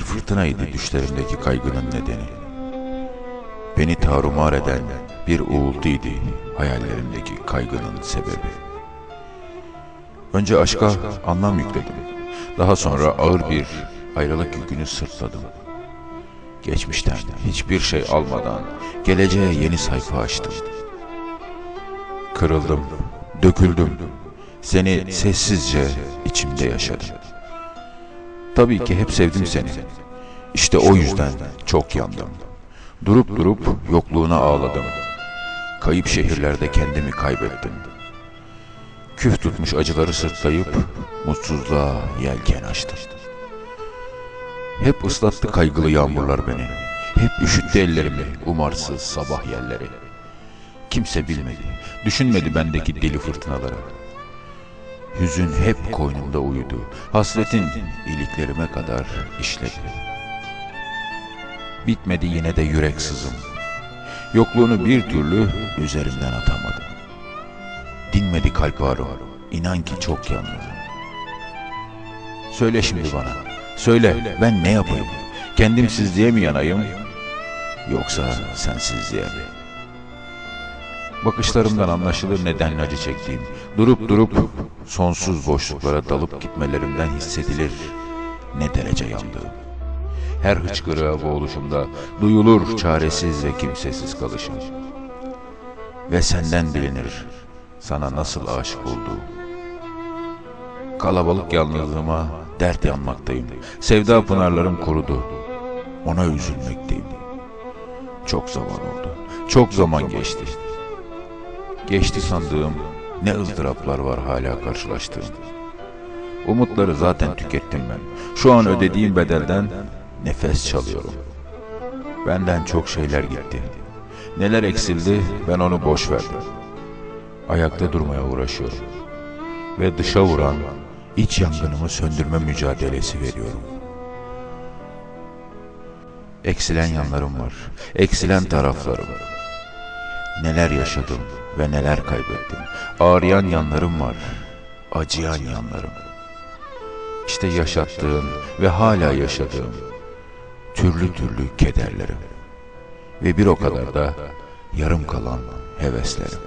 fırtınaydı düşlerimdeki kaygının nedeni. Beni tarumar eden bir uğultuydu hayallerimdeki kaygının sebebi. Önce aşka anlam yükledim. Daha sonra ağır bir ayrılık yükünü sırtladım. Geçmişten hiçbir şey almadan geleceğe yeni sayfa açtım. Kırıldım, döküldüm. Seni sessizce içimde yaşadım. Tabii ki hep sevdim seni. İşte o yüzden çok yandım. Durup durup yokluğuna ağladım. Kayıp şehirlerde kendimi kaybettim. Küf tutmuş acıları sırtlayıp mutsuzluğa yelken açtım. Hep ıslattı kaygılı yağmurlar beni. Hep üşüttü ellerimi umarsız sabah yerleri. Kimse bilmedi, düşünmedi bendeki deli fırtınaları. Hüzün hep koynumda uyudu. Hasretin iliklerime kadar işledi. Bitmedi yine de yürek sızım. Yokluğunu bir türlü üzerimden atamadım. Dinmedi kalp ağrım. İnan ki çok yalnızım. Söyle şimdi bana. Söyle ben ne yapayım? Kendimsizliğe mi yanayım? Yoksa sensizliğe mi? Bakışlarımdan anlaşılır neden acı çektiğim. Durup durup sonsuz boşluklara dalıp gitmelerimden hissedilir ne derece yandığım. Her hıçkırığa boğuluşumda duyulur çaresiz ve kimsesiz kalışım. Ve senden bilinir sana nasıl aşık olduğum. Kalabalık yalnızlığıma dert yanmaktayım. Sevda pınarlarım kurudu. Ona üzülmekteyim. Çok zaman oldu. Çok zaman geçti. Geçti sandığım ne ızdıraplar var hala karşılaştığım. Umutları zaten tükettim ben. Şu an ödediğim bedelden nefes çalıyorum. Benden çok şeyler gitti. Neler eksildi ben onu boş verdim. Ayakta durmaya uğraşıyorum. Ve dışa vuran iç yangınımı söndürme mücadelesi veriyorum. Eksilen yanlarım var. Eksilen taraflarım. Neler yaşadım ve neler kaybettim. Ağrıyan yanlarım var. Acıyan yanlarım. İşte yaşattığım ve hala yaşadığım türlü türlü kederlerim. Ve bir o kadar da yarım kalan heveslerim.